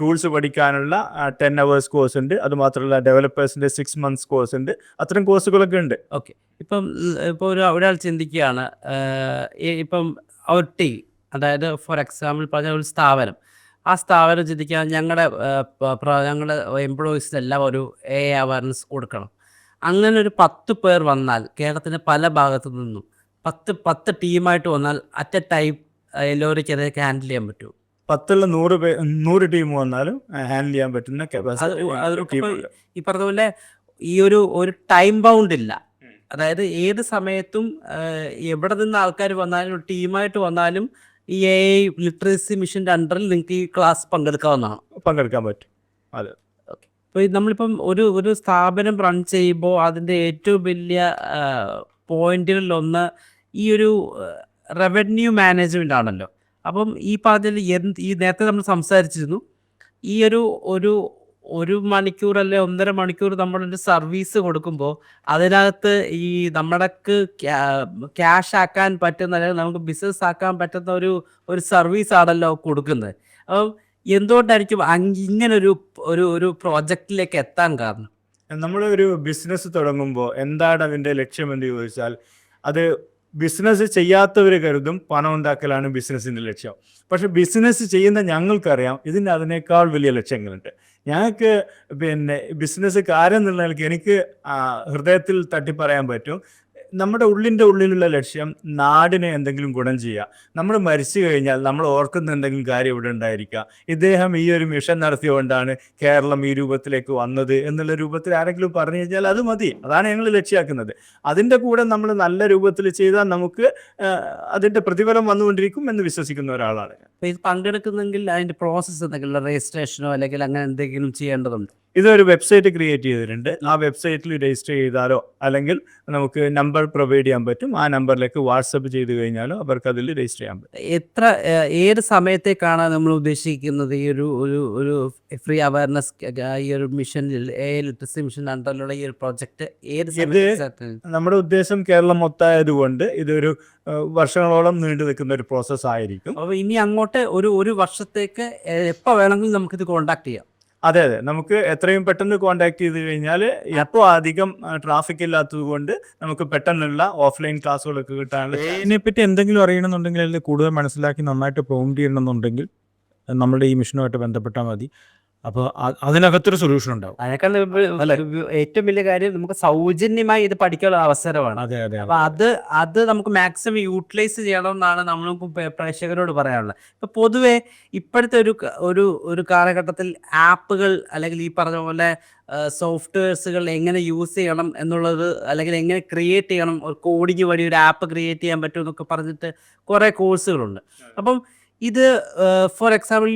Speaker 2: ടൂൾസ് പഠിക്കാനുള്ള ടെൻ അവേഴ്സ് കോഴ്സ് ഉണ്ട്. അത് മാത്രമല്ല ഡെവലപ്പേഴ്സിന്റെ സിക്സ് മന്ത്സ് കോഴ്സ് ഉണ്ട്. അത്തരം കോഴ്സുകളൊക്കെ ഉണ്ട്.
Speaker 1: ഓക്കെ ഇപ്പം ഇപ്പോൾ ഒരു ഒരാൾ ചിന്തിക്കുകയാണ് ഇപ്പം ഒരു ടീ അതായത് ഫോർ എക്സാമ്പിൾ പറഞ്ഞ ഒരു സ്ഥാപനം. ആ സ്ഥാപനം ചിന്തിക്കാൻ ഞങ്ങളുടെ ഞങ്ങളുടെ എംപ്ലോയീസിനെല്ലാം ഒരു എ അവയർനെസ് കൊടുക്കണം. അങ്ങനെ ഒരു പത്ത് പേർ വന്നാൽ കേരളത്തിന്റെ പല ഭാഗത്തു നിന്നും പത്ത് പത്ത് ടീമായിട്ട് വന്നാൽ അറ്റ് എ ടൈം എല്ലാവർക്കും അതൊക്കെ ഹാൻഡിൽ ചെയ്യാൻ പറ്റുമോ?
Speaker 2: പത്തുള്ള നൂറ് പേ നൂറ് ടീം വന്നാലും ഹാൻഡിൽ ചെയ്യാൻ പറ്റുന്ന കപ്പാസിറ്റി
Speaker 1: ഈ പറഞ്ഞ പോലെ ഈ ഒരു ഒരു ടൈം ബൗണ്ട് ഇല്ല. അതായത് ഏത് സമയത്തും എവിടെ നിന്ന് ആൾക്കാർ വന്നാലും ടീമായിട്ട് വന്നാലും ഈ എ ഐ ലിറ്ററസി മിഷന്റെ അണ്ടറിൽ നിങ്ങൾക്ക് ഈ ക്ലാസ് പങ്കെടുക്കാവുന്നതാണ്.
Speaker 2: പങ്കെടുക്കാൻ പറ്റും. അതെ.
Speaker 1: ഇപ്പോൾ നമ്മളിപ്പം ഒരു ഒരു സ്ഥാപനം റൺ ചെയ്യുമ്പോൾ അതിന്റെ ഏറ്റവും വലിയ പോയിന്റുകളിലൊന്ന് ഈ ഒരു റവന്യൂ മാനേജ്മെന്റ് ആണല്ലോ. അപ്പം ഈ പറഞ്ഞതിൽ എന്ത് ഈ നേരത്തെ നമ്മൾ സംസാരിച്ചിരുന്നു ഈ ഒരു ഒരു ഒരു മണിക്കൂർ അല്ലെ ഒന്നര മണിക്കൂർ നമ്മളൊരു സർവീസ് കൊടുക്കുമ്പോൾ അതിനകത്ത് ഈ നമ്മൾക്ക് ക്യാഷ് ആക്കാൻ പറ്റുന്ന അല്ലെങ്കിൽ നമുക്ക് ബിസിനസ് ആക്കാൻ പറ്റുന്ന ഒരു ഒരു സർവീസ് ആണല്ലോ കൊടുക്കുന്നത്. അപ്പം എന്തുകൊണ്ടായിരിക്കും ഇങ്ങനൊരു ഒരു ഒരു പ്രോജക്റ്റിലേക്ക് എത്താൻ കാരണം?
Speaker 2: നമ്മളൊരു ബിസിനസ് തുടങ്ങുമ്പോൾ എന്താണ് അതിന്റെ ലക്ഷ്യം എന്ന് ചോദിച്ചാൽ അത് ബിസിനസ് ചെയ്യാത്തവർ കരുതും പണം ഉണ്ടാക്കലാണ് ബിസിനസ്സിന്റെ ലക്ഷ്യം. പക്ഷെ ബിസിനസ് ചെയ്യുന്ന ഞങ്ങൾക്കറിയാം ഇതിന് അതിനേക്കാൾ വലിയ ലക്ഷ്യങ്ങളുണ്ട്. ഞങ്ങൾക്ക് പിന്നെ ബിസിനസ് കാര്യം എന്നുള്ള നിലയ്ക്ക് എനിക്ക് ഹൃദയത്തിൽ തട്ടിപ്പറയാൻ പറ്റും. നമ്മുടെ ഉള്ളിന്റെ ഉള്ളിലുള്ള ലക്ഷ്യം നാടിനെ എന്തെങ്കിലും ഗുണം ചെയ്യുക. നമ്മൾ മരിച്ചു കഴിഞ്ഞാൽ നമ്മൾ ഓർക്കുന്ന എന്തെങ്കിലും കാര്യം ഇവിടെ ഉണ്ടായിരിക്കുക ഇദ്ദേഹം ഈ ഒരു മിഷൻ നടത്തിയുകൊണ്ടാണ് കേരളം ഈ രൂപത്തിലേക്ക് വന്നത് എന്നുള്ള രൂപത്തിൽ ആരെങ്കിലും പറഞ്ഞു കഴിഞ്ഞാൽ അത് മതി. അതാണ് ഞങ്ങൾ ലക്ഷ്യമാക്കുന്നത് അതിന്റെ കൂടെ നമ്മൾ നല്ല രൂപത്തിൽ ചെയ്താൽ നമുക്ക് അതിന്റെ പ്രതിഫലം വന്നുകൊണ്ടിരിക്കും എന്ന് വിശ്വസിക്കുന്ന ഒരാളാണ്.
Speaker 1: ഇത് പങ്കെടുക്കുന്നെങ്കിൽ അതിന്റെ പ്രോസസ്സ് എന്തെങ്കിലും രജിസ്ട്രേഷനോ അല്ലെങ്കിൽ അങ്ങനെ എന്തെങ്കിലും ചെയ്യേണ്ടതുണ്ട്?
Speaker 2: ഇതൊരു വെബ്സൈറ്റ് ക്രിയേറ്റ് ചെയ്തിട്ടുണ്ട്. ആ വെബ്സൈറ്റിൽ രജിസ്റ്റർ ചെയ്താലോ അല്ലെങ്കിൽ നമുക്ക് നമ്പർ പ്രൊവൈഡ് ചെയ്യാൻ പറ്റും. ആ നമ്പറിലേക്ക് വാട്സപ്പ് ചെയ്ത് കഴിഞ്ഞാലോ അവർക്ക് അതിൽ രജിസ്റ്റർ ചെയ്യാൻ പറ്റും.
Speaker 1: എത്ര ഏത് സമയത്തേക്കാണ് നമ്മൾ ഉദ്ദേശിക്കുന്നത് ഈ ഒരു ഒരു ഒരു ഫ്രീ അവയർനെസ് ഈ ഒരു മിഷൻ എ ലിറ്ററസി മിഷൻ അണ്ടറിലുള്ള ഈ ഒരു പ്രോജക്റ്റ് ഏത് സമയത്ത്
Speaker 2: നമ്മുടെ ഉദ്ദേശം കേരളം മൊത്തമായതുകൊണ്ട് ഇതൊരു വർഷങ്ങളോളം നീണ്ടു നിൽക്കുന്ന ഒരു പ്രോസസ്സ് ആയിരിക്കും.
Speaker 1: അപ്പോൾ ഇനി അങ്ങോട്ട് ഒരു ഒരു വർഷത്തേക്ക് എപ്പോൾ വേണമെങ്കിലും നമുക്കിത് കോണ്ടാക്ട് ചെയ്യാം.
Speaker 2: അതെ അതെ. നമുക്ക് എത്രയും പെട്ടെന്ന് കോൺടാക്ട് ചെയ്ത് കഴിഞ്ഞാൽ ഇപ്പോൾ അധികം ട്രാഫിക് ഇല്ലാത്തത് കൊണ്ട് നമുക്ക് പെട്ടെന്നുള്ള ഓഫ്ലൈൻ ക്ലാസ്സുകളൊക്കെ കിട്ടാനുള്ള
Speaker 3: ഇതിനെ പറ്റി എന്തെങ്കിലും അറിയണമെന്നുണ്ടെങ്കിൽ അതിൽ കൂടുതൽ മനസ്സിലാക്കി നന്നായിട്ട് പ്രോംപ്റ്റ് ചെയ്യണമെന്നുണ്ടെങ്കിൽ നമ്മുടെ ഈ മിഷനുമായിട്ട് ബന്ധപ്പെട്ടാൽ മതി. അപ്പോൾ അതിനകത്തൊരു സൊല്യൂഷൻ ഉണ്ടാവും.
Speaker 1: അതിനേക്കാൾ ഏറ്റവും വലിയ കാര്യം നമുക്ക് സൗജന്യമായി ഇത് പഠിക്കാനുള്ള അവസരമാണ്.
Speaker 3: അതെ അതെ
Speaker 1: അപ്പൊ അത് അത് നമുക്ക് മാക്സിമം യൂട്ടിലൈസ് ചെയ്യണം എന്നാണ് നമ്മൾ പ്രേക്ഷകരോട് പറയാനുള്ളത്. ഇപ്പൊ പൊതുവെ ഇപ്പോഴത്തെ ഒരു ഒരു ഒരു കാലഘട്ടത്തിൽ ആപ്പുകൾ അല്ലെങ്കിൽ ഈ പറഞ്ഞ പോലെ സോഫ്റ്റ്വെയർസുകൾ എങ്ങനെ യൂസ് ചെയ്യണം എന്നുള്ളത് അല്ലെങ്കിൽ എങ്ങനെ ക്രിയേറ്റ് ചെയ്യണം ഒരു കോഡിങ് വഴി ഒരു ആപ്പ് ക്രിയേറ്റ് ചെയ്യാൻ പറ്റും എന്നൊക്കെ പറഞ്ഞിട്ട് കുറേ കോഴ്സുകളുണ്ട് അപ്പം ഇത് ഫോർ എക്സാമ്പിൾ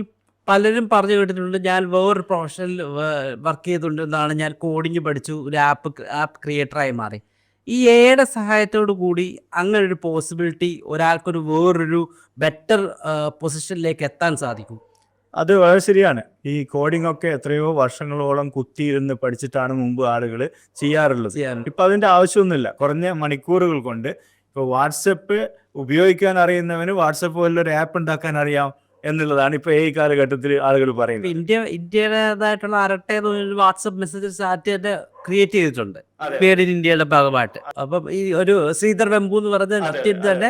Speaker 1: പലരും പറഞ്ഞു കേട്ടിട്ടുണ്ട് ഞാൻ വേറൊരു പ്രൊഫഷണൽ വർക്ക് ചെയ്തിട്ടുണ്ടെന്നാണ് ഞാൻ കോഡിങ് പഠിച്ചു ഒരു ആപ്പ് ആപ്പ് ക്രിയേറ്ററായി മാറി. ഈ എയുടെ സഹായത്തോടു കൂടി അങ്ങനെ ഒരു പോസിബിലിറ്റി ഒരാൾക്കൊരു വേറൊരു ബെറ്റർ പൊസിഷനിലേക്ക് എത്താൻ സാധിക്കും.
Speaker 2: അത് വളരെ ശരിയാണ്. ഈ കോഡിംഗ് ഒക്കെ എത്രയോ വർഷങ്ങളോളം കുത്തിയിരുന്ന് പഠിച്ചിട്ടാണ് മുമ്പ് ആളുകൾ ചെയ്യാറുള്ളത്. ഇപ്പൊ അതിന്റെ ആവശ്യമൊന്നുമില്ല. കുറഞ്ഞ മണിക്കൂറുകൾ കൊണ്ട് ഇപ്പോൾ വാട്സപ്പ് ഉപയോഗിക്കാൻ അറിയുന്നവന് വാട്സപ്പ് പോലൊരു ആപ്പ് ഉണ്ടാക്കാൻ അറിയാം. എന്നുള്ളതാണ് ഇപ്പൊ ഈ കാലഘട്ടത്തിൽ ആളുകൾ പറയുന്നത്.
Speaker 1: ഇന്ത്യ ഇന്ത്യയുടേതായിട്ടുള്ള അരട്ടെ വാട്സപ്പ് മെസ്സേജ് ചാറ്റ് തന്നെ ക്രിയേറ്റ് ചെയ്തിട്ടുണ്ട്. പേര് ഇന്ത്യയുടെ ഭാഗമായിട്ട്. അപ്പം ഈ ഒരു ശ്രീധർ വെമ്പു എന്ന് പറഞ്ഞ നെറ്റിൽ തന്നെ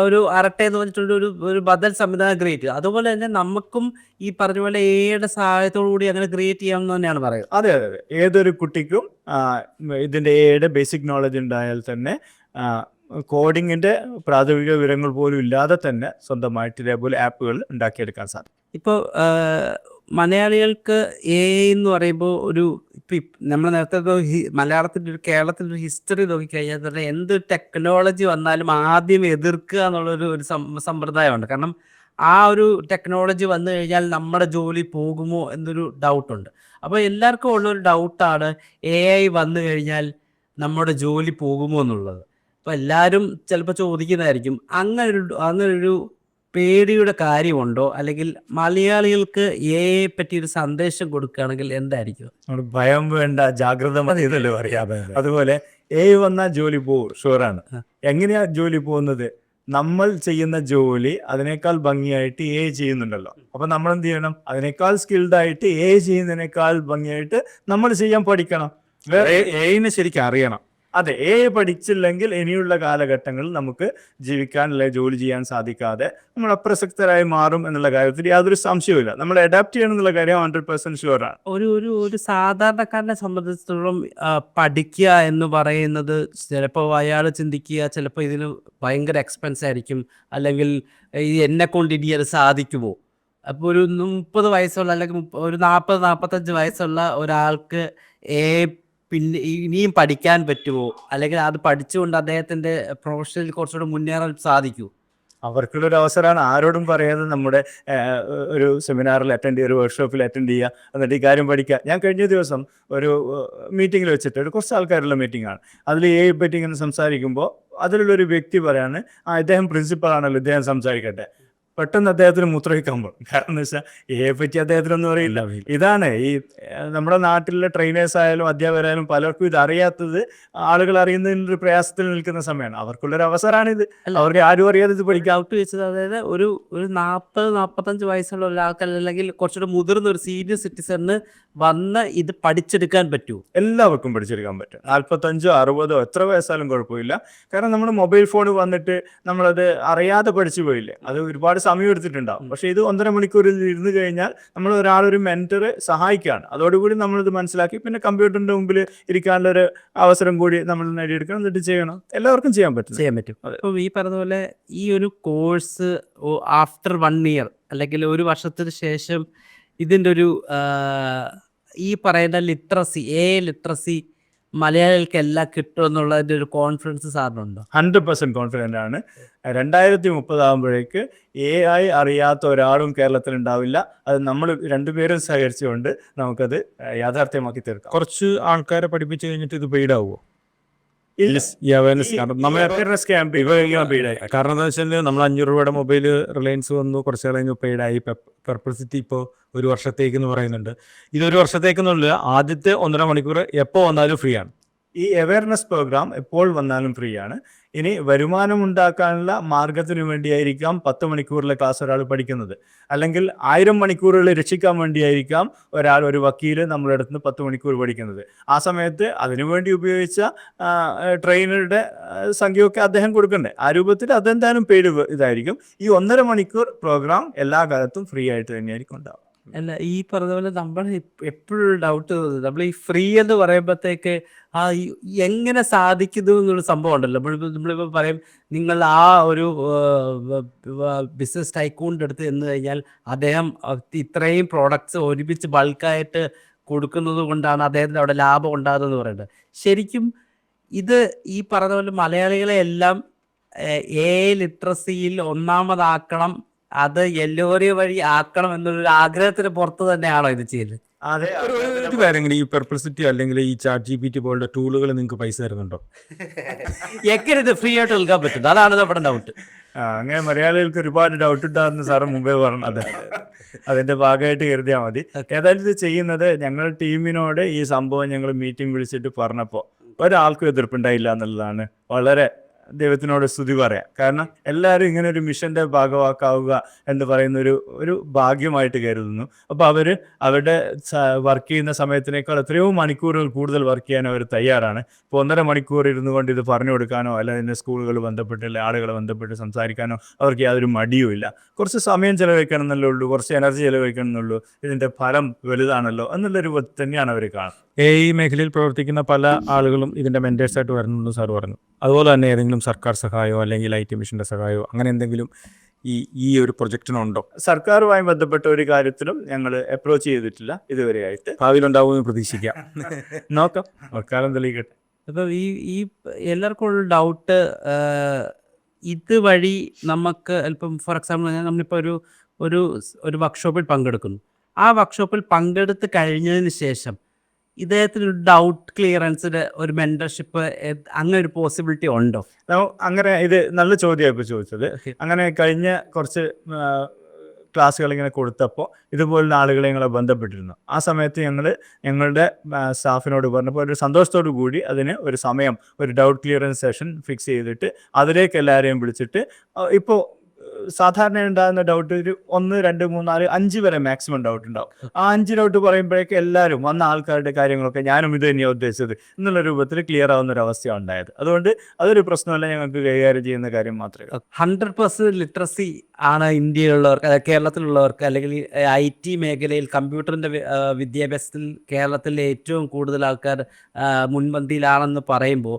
Speaker 1: ഒരു അരട്ടെ എന്ന് പറഞ്ഞിട്ടുള്ള ഒരു ഒരു ബദൽ സംവിധാനം ക്രിയേറ്റ് ചെയ്തു. അതുപോലെ തന്നെ നമുക്കും ഈ പറഞ്ഞ പോലെ ഏയുടെ സഹായത്തോടു കൂടി അങ്ങനെ ക്രിയേറ്റ് ചെയ്യാമെന്ന് തന്നെയാണ് പറയുന്നത്
Speaker 2: അതെ അതെ അതെ. ഏതൊരു കുട്ടിക്കും ഇതിന്റെ എയുടെ ബേസിക് നോളജ് ഉണ്ടായാൽ തന്നെ കോഡിങ്ങിന്റെ പ്രാഥമിക വിവരങ്ങൾ പോലും ഇല്ലാതെ തന്നെ സ്വന്തമായിട്ട് ഇതേപോലെ ആപ്പുകൾ ഉണ്ടാക്കിയെടുക്കാൻ സാധിക്കും.
Speaker 1: ഇപ്പോൾ മലയാളികൾക്ക് എ എന്ന് പറയുമ്പോൾ ഒരു ഇപ്പം നമ്മൾ നേരത്തെ മലയാളത്തിന്റെ ഒരു കേരളത്തിന്റെ ഒരു ഹിസ്റ്ററി നോക്കിക്കഴിഞ്ഞാൽ തന്നെ എന്ത് ടെക്നോളജി വന്നാലും ആദ്യം എതിർക്കുക എന്നുള്ളൊരു ഒരു സമ്പ്രദായമുണ്ട്. കാരണം ആ ഒരു ടെക്നോളജി വന്നു കഴിഞ്ഞാൽ നമ്മുടെ ജോലി പോകുമോ എന്നൊരു ഡൗട്ടുണ്ട്. അപ്പോൾ എല്ലാവർക്കും ഉള്ളൊരു ഡൗട്ടാണ് എ ഐ വന്നു കഴിഞ്ഞാൽ നമ്മുടെ ജോലി പോകുമോ എന്നുള്ളത്. അപ്പോൾ എല്ലാവരും ചിലപ്പോൾ ചോദിക്കുന്നതായിരിക്കും അങ്ങനെ ഒരു അങ്ങനെ ഒരു പേടിയുടെ കാര്യമുണ്ടോ? അല്ലെങ്കിൽ മലയാളികൾക്ക് എയെ പറ്റി ഒരു സന്ദേശം കൊടുക്കുകയാണെങ്കിൽ എന്തായിരിക്കും?
Speaker 2: നമ്മൾ ഭയം വേണ്ട ജാഗ്രത മതി എന്നല്ലേ പറയാം. അതുപോലെ എ വന്നാൽ ജോലി പോകും ഷുവറാണ് എങ്ങനെയാ ജോലി പോകുന്നത്? നമ്മൾ ചെയ്യുന്ന ജോലി അതിനേക്കാൾ ഭംഗിയായിട്ട് എ ചെയ്യുന്നുണ്ടല്ലോ. അപ്പൊ നമ്മൾ എന്ത് ചെയ്യണം? അതിനേക്കാൾ സ്കിൽഡ് ആയിട്ട് എ ചെയ്യുന്നതിനേക്കാൾ ഭംഗിയായിട്ട് നമ്മൾ ചെയ്യാൻ പഠിക്കണം.
Speaker 3: എയിനെ ശരിക്കും അറിയണം.
Speaker 2: അതെ എ പഠിച്ചില്ലെങ്കിൽ ഇനിയുള്ള കാലഘട്ടങ്ങളിൽ നമുക്ക് ജീവിക്കാൻ അല്ലെങ്കിൽ ജോലി ചെയ്യാൻ സാധിക്കാതെ നമ്മൾ അപ്രസക്തരായി മാറും എന്നുള്ള കാര്യത്തിൽ യാതൊരു സംശയവുമില്ല നമ്മൾ അഡാപ്റ്റ് ചെയ്യണം എന്നുള്ള കാര്യം ഹൺഡ്രഡ് പെർസെന്റ് ഷുവർ ആണ്.
Speaker 1: ഒരു ഒരു ഒരു സാധാരണക്കാരനെ സംബന്ധിച്ചിടത്തോളം പഠിക്കുക എന്ന് പറയുന്നത് ചിലപ്പോൾ അയാൾ ചിന്തിക്കുക ചിലപ്പോൾ ഇതിന് ഭയങ്കര എക്സ്പെൻസ് ആയിരിക്കും. അല്ലെങ്കിൽ എന്നെ കൊണ്ട് ഇനി അത് സാധിക്കുമോ? അപ്പോൾ ഒരു മുപ്പത് വയസ്സുള്ള അല്ലെങ്കിൽ ഒരു നാൽപ്പത് നാൽപ്പത്തഞ്ച് വയസ്സുള്ള ഒരാൾക്ക് ഏ പിന്നെ ഇനിയും പഠിക്കാൻ പറ്റുമോ അല്ലെങ്കിൽ അത് പഠിച്ചുകൊണ്ട് അദ്ദേഹത്തിന്റെ പ്രൊഫഷനിൽ കുറച്ചുകൂടെ മുന്നേറാൻ സാധിക്കൂ?
Speaker 2: അവർക്കുള്ളൊരു അവസരമാണ്. ആരോടും പറയാതെ നമ്മുടെ ഒരു സെമിനാറിൽ അറ്റൻഡ് ചെയ്യുക ഒരു വർക്ക്ഷോപ്പിൽ അറ്റൻഡ് ചെയ്യുക എന്നിട്ട് ഈ കാര്യം പഠിക്കുക. ഞാൻ കഴിഞ്ഞ ദിവസം ഒരു മീറ്റിംഗിൽ വെച്ചിട്ട് ഒരു കുറച്ച് ആൾക്കാരുള്ള മീറ്റിംഗ് ആണ്. അതിൽ എ പറ്റി ഇങ്ങനെ സംസാരിക്കുമ്പോൾ അതിലുള്ളൊരു വ്യക്തി പറയാണ് ആ ഇദ്ദേഹം പ്രിൻസിപ്പൾ ആണല്ലോ ഇദ്ദേഹം സംസാരിക്കട്ടെ. പെട്ടെന്ന് അദ്ദേഹത്തിന് മുദ്രവെക്കാൻ പോകും. കാരണം എന്ന് വെച്ചാൽ ഏ പറ്റി അദ്ദേഹത്തിനൊന്നും അറിയില്ല. ഇതാണ് ഈ നമ്മുടെ നാട്ടിലെ ട്രെയിനേഴ്സ് ആയാലും അധ്യാപകരായാലും പലർക്കും ഇത് അറിയാത്തത് ആളുകൾ അറിയുന്നതിനൊരു പ്രയാസത്തിൽ നിൽക്കുന്ന സമയമാണ്. അവർക്കുള്ളൊരു അവസരമാണിത്
Speaker 1: ഇത്
Speaker 2: അവർക്ക് ആരും അറിയാതെ ഇത് പഠിക്കാം.
Speaker 1: ഔട്ട് വെച്ചത് അതായത് ഒരു ഒരു നാൽപ്പത് നാൽപ്പത്തഞ്ച് വയസ്സുള്ള ഒരാൾക്ക് അല്ലെങ്കിൽ കുറച്ചുകൂടെ മുതിർന്ന ഒരു സീനിയർ സിറ്റിസണിന് വന്ന് ഇത് പഠിച്ചെടുക്കാൻ പറ്റുമോ
Speaker 2: എല്ലാവർക്കും പഠിച്ചെടുക്കാൻ പറ്റും. നാൽപ്പത്തഞ്ചോ അറുപതോ എത്ര വയസ്സായാലും കുഴപ്പമില്ല. കാരണം നമ്മുടെ മൊബൈൽ ഫോൺ വന്നിട്ട് നമ്മളത് അറിയാതെ പഠിച്ചു പോയില്ലേ? അത് ഒരുപാട് സമയം എടുത്തിട്ടുണ്ടാവും പക്ഷെ ഇത് ഒന്നര മണിക്കൂറിൽ ഇരുന്ന് കഴിഞ്ഞാൽ നമ്മൾ ഒരാളൊരു മെന്റർ സഹായിക്കുകയാണ്. അതോടുകൂടി നമ്മളിത് മനസ്സിലാക്കി പിന്നെ കമ്പ്യൂട്ടറിന്റെ മുമ്പിൽ ഇരിക്കാനുള്ള ഒരു അവസരം കൂടി നമ്മൾ നേടിയെടുക്കണം. എന്നിട്ട് ചെയ്യണം. എല്ലാവർക്കും ചെയ്യാൻ പറ്റും.
Speaker 1: ചെയ്യാൻ പറ്റും. അപ്പം ഈ പറഞ്ഞ പോലെ ഈ ഒരു കോഴ്സ് ആഫ്റ്റർ വൺ ഇയർ അല്ലെങ്കിൽ ഒരു വർഷത്തിന് ശേഷം ഇതിന്റെ ഒരു ഈ പറയുന്ന ലിറ്ററസി എ ലിറ്ററസി മലയാളികൾക്ക് എല്ലാം കിട്ടും എന്നുള്ളതിന്റെ ഒരു കോൺഫിഡൻസ് സാറിനുണ്ടോ?
Speaker 2: ഹൺഡ്രഡ് പെർസെന്റ് കോൺഫിഡന്റ് ആണ്. രണ്ടായിരത്തി മുപ്പതാകുമ്പോഴേക്ക് എ ഐ അറിയാത്ത ഒരാളും കേരളത്തിൽ ഉണ്ടാവില്ല. അത് നമ്മൾ രണ്ടുപേരും സഹകരിച്ചുകൊണ്ട് നമുക്കത് യാഥാർത്ഥ്യമാക്കി തീർക്കാം.
Speaker 3: കുറച്ച് ആൾക്കാരെ പഠിപ്പിച്ചു കഴിഞ്ഞിട്ട് ഇത് പെയ്ഡ് ആവുമോ
Speaker 2: ഇല്ല.
Speaker 3: ഈ അവയർനെസ് കാരണം എന്താ വെച്ചാൽ നമ്മൾ അഞ്ഞൂറ് രൂപയുടെ മൊബൈൽ റിലയൻസ് വന്നു കുറച്ച് കഴിഞ്ഞ് പെയ്ഡായി പെർപ്പസിറ്റി ഇപ്പോൾ ഒരു വർഷത്തേക്ക് എന്ന് പറയുന്നുണ്ട്. ഇതൊരു വർഷത്തേക്കെന്നുള്ള ആദ്യത്തെ ഒന്നര മണിക്കൂർ എപ്പോൾ വന്നാലും ഫ്രീ ആണ്.
Speaker 2: ഈ അവയർനെസ് പ്രോഗ്രാം എപ്പോൾ വന്നാലും ഫ്രീ ആണ്. ഇനി വരുമാനം ഉണ്ടാക്കാനുള്ള മാർഗത്തിന് വേണ്ടിയായിരിക്കാം പത്ത് മണിക്കൂറിലെ ക്ലാസ് ഒരാൾ പഠിക്കുന്നത്. അല്ലെങ്കിൽ ആയിരം മണിക്കൂറുകൾ രക്ഷിക്കാൻ വേണ്ടിയായിരിക്കാം ഒരാൾ ഒരു വക്കീൽ നമ്മുടെ അടുത്ത് നിന്ന് പത്ത് മണിക്കൂർ പഠിക്കുന്നത്. ആ സമയത്ത് അതിനുവേണ്ടി ഉപയോഗിച്ച ട്രെയിനറുടെ സംഖ്യയൊക്കെ അദ്ദേഹം കൊടുക്കണ്ടേ. ആ രൂപത്തിൽ അതെന്തായാലും പേര് ഇതായിരിക്കും. ഈ ഒന്നര മണിക്കൂർ പ്രോഗ്രാം എല്ലാ കാലത്തും ഫ്രീ ആയിട്ട് തന്നെയായിരിക്കും ഉണ്ടാവുക.
Speaker 1: അല്ല ഈ പറഞ്ഞ പോലെ നമ്മൾ എപ്പോഴും ഡൗട്ട് തോന്നുന്നത്. നമ്മൾ ഈ ഫ്രീ എന്ന് പറയുമ്പോഴത്തേക്ക് ആ എങ്ങനെ സാധിക്കുന്നു എന്നുള്ള സംഭവം ഉണ്ടല്ലോ. നമ്മളിപ്പോൾ നമ്മളിപ്പോൾ പറയും നിങ്ങൾ ആ ഒരു ബിസിനസ് ടൈക്കൂണിന്റെ അടുത്ത് എന്ന് കഴിഞ്ഞാൽ അദ്ദേഹം ഇത്രയും പ്രോഡക്ട്സ് ഒരുമിച്ച് ബൾക്കായിട്ട് കൊടുക്കുന്നത് കൊണ്ടാണ് അദ്ദേഹത്തിന് അവിടെ ലാഭം ഉണ്ടാകുന്നത് പറയുന്നത്. ശരിക്കും ഇത് ഈ പറഞ്ഞ പോലെ മലയാളികളെ എല്ലാം എ ലിറ്ററസിയിൽ ഒന്നാമതാക്കണം അത് എല്ലോറിയ വഴി ആക്കണം എന്നുള്ളൊരു ആഗ്രഹത്തിന് പുറത്ത് തന്നെയാണോ ഇത് ചെയ്യുന്നത്?
Speaker 2: അതെ
Speaker 3: ഒരു ഒരു കാര്യങ്ങൾ ഈ പെർപ്ലസിറ്റി അല്ലെങ്കിൽ ഈ ചാറ്റ് ജി പി ടി പോലുള്ള ടൂളുകൾ നിങ്ങൾക്ക് പൈസ തരുന്നുണ്ടോ?
Speaker 1: എങ്ങനെ ഇത് ഫ്രീ ആയിട്ട് നൽകാൻ പറ്റും? അതാണ് നമ്മുടെ ഡൗട്ട്
Speaker 2: ആ, അങ്ങനെ മലയാളികൾക്ക് ഒരുപാട് ഡൗട്ട് ഉണ്ടാകുന്ന സാറ് മുമ്പേ പറഞ്ഞത് അതിന്റെ ഭാഗമായിട്ട് കരുതിയാൽ മതി. ഏതായാലും ഇത് ചെയ്യുന്നത് ഞങ്ങൾ ടീമിനോട് ഈ സംഭവം ഞങ്ങൾ മീറ്റിംഗ് വിളിച്ചിട്ട് പറഞ്ഞപ്പോൾ ഒരാൾക്കും എതിർപ്പുണ്ടായില്ല എന്നുള്ളതാണ്. വളരെ ദൈവത്തിനോട് സ്തുതി പറയാം. കാരണം എല്ലാവരും ഇങ്ങനെ ഒരു മിഷന്റെ ഭാഗമാക്കാവുക എന്ന് പറയുന്ന ഒരു ഒരു ഭാഗ്യമായിട്ട് കരുതുന്നു. അപ്പോൾ അവർ അവരുടെ വർക്ക് ചെയ്യുന്ന സമയത്തിനേക്കാൾ എത്രയോ മണിക്കൂറുകൾ കൂടുതൽ വർക്ക് ചെയ്യാൻ അവർ തയ്യാറാണ്. ഇപ്പോൾ ഒന്നര മണിക്കൂർ ഇരുന്നു കൊണ്ട് ഇത് പറഞ്ഞു കൊടുക്കാനോ അല്ല ഇതിന്റെ സ്കൂളുകൾ ബന്ധപ്പെട്ട് അല്ലെങ്കിൽ ആളുകളെ ബന്ധപ്പെട്ട് സംസാരിക്കാനോ അവർക്ക് യാതൊരു മടിയും ഇല്ല. കുറച്ച് സമയം ചെലവഴിക്കണം എന്നല്ലേ ഉള്ളൂ കുറച്ച് എനർജി ചെലവഴിക്കണം എന്നുള്ളൂ ഇതിന്റെ ഫലം വലുതാണല്ലോ എന്നുള്ള രൂപത്തിൽ തന്നെയാണ് അവർ കാണുന്നത്.
Speaker 3: എ ഈ മേഖലയിൽ പ്രവർത്തിക്കുന്ന പല ആളുകളും ഇതിന്റെ മെന്റേഴ്സ് ആയിട്ട് വരുന്നുണ്ടെന്ന് സാർ പറഞ്ഞു. അതുപോലെ തന്നെ ഏതെങ്കിലും സർക്കാർ സഹായമോ അല്ലെങ്കിൽ ഐ ടി മിഷന്റെ സഹായമോ അങ്ങനെ എന്തെങ്കിലും ഈ ഈ ഒരു പ്രൊജക്റ്റിനുണ്ടോ?
Speaker 2: സർക്കാരുമായി ബന്ധപ്പെട്ട ഒരു കാര്യത്തിലും ഞങ്ങൾ അപ്രോച്ച് ചെയ്തിട്ടില്ല. ഇതുവരെയായിട്ട്.
Speaker 3: ഭാവിയിൽ ഉണ്ടാവുമെന്ന് പ്രതീക്ഷിക്കാം.
Speaker 2: നോക്കാം. കാലം തെളിയിക്കട്ടെ.
Speaker 1: അപ്പോൾ ഈ ഈ എല്ലാവർക്കും ഉള്ള ഡൗട്ട് ഇതുവഴി നമുക്ക് ഇപ്പം ഫോർ എക്സാമ്പിൾ പറഞ്ഞാൽ നമ്മളിപ്പോൾ ഒരു ഒരു ഒരു വർക്ക്ഷോപ്പിൽ പങ്കെടുക്കുന്നു. ആ വർക്ക്ഷോപ്പിൽ പങ്കെടുത്ത് കഴിഞ്ഞതിന് ശേഷം ഇദ്ദേഹത്തിന് ഒരു ഡൗട്ട് ക്ലിയറൻസിന് ഒരു മെന്റർഷിപ്പ് അങ്ങനെ ഒരു പോസിബിലിറ്റി ഉണ്ടോ?
Speaker 2: അങ്ങനെ ഇത് നല്ല ചോദ്യമാണ് ഇപ്പോൾ ചോദിച്ചത്. അങ്ങനെ കഴിഞ്ഞ കുറച്ച് ക്ലാസ്സുകൾ ഇങ്ങനെ കൊടുത്തപ്പോൾ ഇതുപോലുള്ള ആളുകളെ ഞങ്ങളെ ബന്ധപ്പെട്ടിരുന്നു. ആ സമയത്ത് ഞങ്ങൾ ഞങ്ങളുടെ സ്റ്റാഫിനോട് പറഞ്ഞപ്പോൾ ഒരു സന്തോഷത്തോടു കൂടി അതിന് ഒരു സമയം ഒരു ഡൗട്ട് ക്ലിയറൻസ് സെഷൻ ഫിക്സ് ചെയ്തിട്ട് അതിലേക്ക് എല്ലാവരെയും വിളിച്ചിട്ട് ഇപ്പോൾ സാധാരണ ഉണ്ടാകുന്ന ഡൗട്ട് ഒരു ഒന്ന് രണ്ട് മൂന്ന് നാല് അഞ്ച് വരെ മാക്സിമം ഡൗട്ട് ഉണ്ടാവും ആ അഞ്ച് ഡൗട്ട് പറയുമ്പോഴേക്കും എല്ലാവരും വന്ന ആൾക്കാരുടെ കാര്യങ്ങളൊക്കെ ഞാനും ഇത് തന്നെയാണ് ഉദ്ദേശിച്ചത് എന്നുള്ള രൂപത്തിൽ ക്ലിയർ ആവുന്ന ഒരു അവസ്ഥയാണ് ഉണ്ടായത് അതുകൊണ്ട് അതൊരു പ്രശ്നമല്ല ഞങ്ങൾക്ക് കൈകാര്യം ചെയ്യുന്ന കാര്യം മാത്രമേ.
Speaker 1: ഹൺഡ്രഡ് പെർസെന്റ് ലിറ്ററസി ആണ് ഇന്ത്യയിലുള്ളവർക്ക് കേരളത്തിലുള്ളവർക്ക് അല്ലെങ്കിൽ ഐ ടി മേഖലയിൽ കമ്പ്യൂട്ടറിന്റെ വിദ്യാഭ്യാസത്തിൽ കേരളത്തിലെ ഏറ്റവും കൂടുതൽ ആൾക്കാർ മുൻപന്തിയിലാണെന്ന് പറയുമ്പോൾ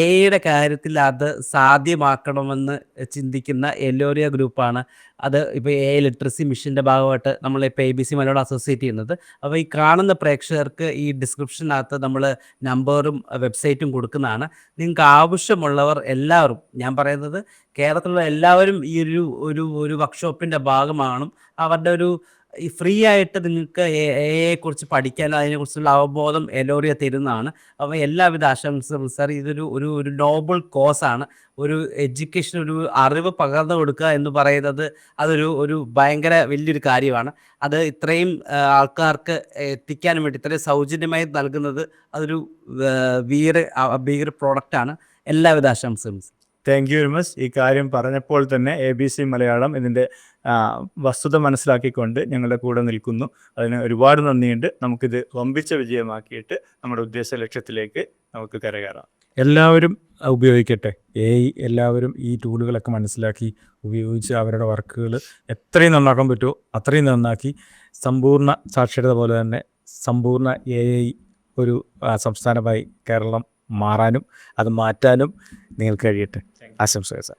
Speaker 1: എയുടെ കാര്യത്തിൽ അത് സാധ്യമാക്കണമെന്ന് ചിന്തിക്കുന്ന എല്ലോറിയ ഗ്രൂപ്പാണ്. അത് ഇപ്പോൾ എ ലിറ്ററസി മിഷന്റെ ഭാഗമായിട്ട് നമ്മൾ ഇപ്പോൾ എ ബി സി മലയോട് അസോസിയേറ്റ് ചെയ്യുന്നത്. അപ്പോൾ ഈ കാണുന്ന പ്രേക്ഷകർക്ക് ഈ ഡിസ്ക്രിപ്ഷനകത്ത് നമ്മൾ നമ്പറും വെബ്സൈറ്റും കൊടുക്കുന്നതാണ്. നിങ്ങൾക്ക് ആവശ്യമുള്ളവർ എല്ലാവരും ഞാൻ പറയുന്നത് കേരളത്തിലുള്ള എല്ലാവരും ഈ ഒരു ഒരു ഒരു വർക്ക്ഷോപ്പിന്റെ ഭാഗമാണ് അവരുടെ ഒരു ഈ ഫ്രീ ആയിട്ട് നിങ്ങൾക്ക് എ കുറിച്ച് പഠിക്കാനും അതിനെക്കുറിച്ചുള്ള അവബോധം എലോറിയ തരുന്നതാണ്. അപ്പോൾ എല്ലാവിധ ആശംസകളും സാർ. ഇതൊരു ഒരു ഒരു നോബിൾ കോസാണ് ഒരു എഡ്യൂക്കേഷൻ ഒരു അറിവ് പകർന്നു കൊടുക്കുക എന്ന് പറയുന്നത് അതൊരു ഒരു ഭയങ്കര വലിയൊരു കാര്യമാണ്. അത് ഇത്രയും ആൾക്കാർക്ക് എത്തിക്കാൻ വേണ്ടി ഇത്രയും സൗജന്യമായി നൽകുന്നത് അതൊരു ആ, ഭീകര പ്രോഡക്റ്റാണ് എല്ലാവിധ ആശംസകളും
Speaker 2: താങ്ക് യു വെരി മച്ച് ഈ കാര്യം പറഞ്ഞപ്പോൾ തന്നെ എ ബി സി മലയാളം ഇതിന്റെ വസ്തുത മനസ്സിലാക്കിക്കൊണ്ട് ഞങ്ങളുടെ കൂടെ നിൽക്കുന്നു. അതിന് ഒരുപാട് നന്ദിയുണ്ട്. നമുക്കിത് വമ്പിച്ച വിജയമാക്കിയിട്ട് നമ്മുടെ ഉദ്ദേശ ലക്ഷ്യത്തിലേക്ക് നമുക്ക് കരകയറാം.
Speaker 3: എല്ലാവരും ഉപയോഗിക്കട്ടെ. എ എല്ലാവരും ഈ ടൂളുകളൊക്കെ മനസ്സിലാക്കി ഉപയോഗിച്ച് അവരുടെ വർക്കുകൾ എത്രയും നന്നാക്കാൻ പറ്റുമോ അത്രയും നന്നാക്കി സമ്പൂർണ സാക്ഷരത പോലെ തന്നെ സമ്പൂർണ എ ഐ ഒരു സംസ്ഥാനമായി കേരളം മാറാനും അത് മാറ്റാനും നിങ്ങൾക്ക് കഴിയട്ടെ. ആശംസകൾ സാർ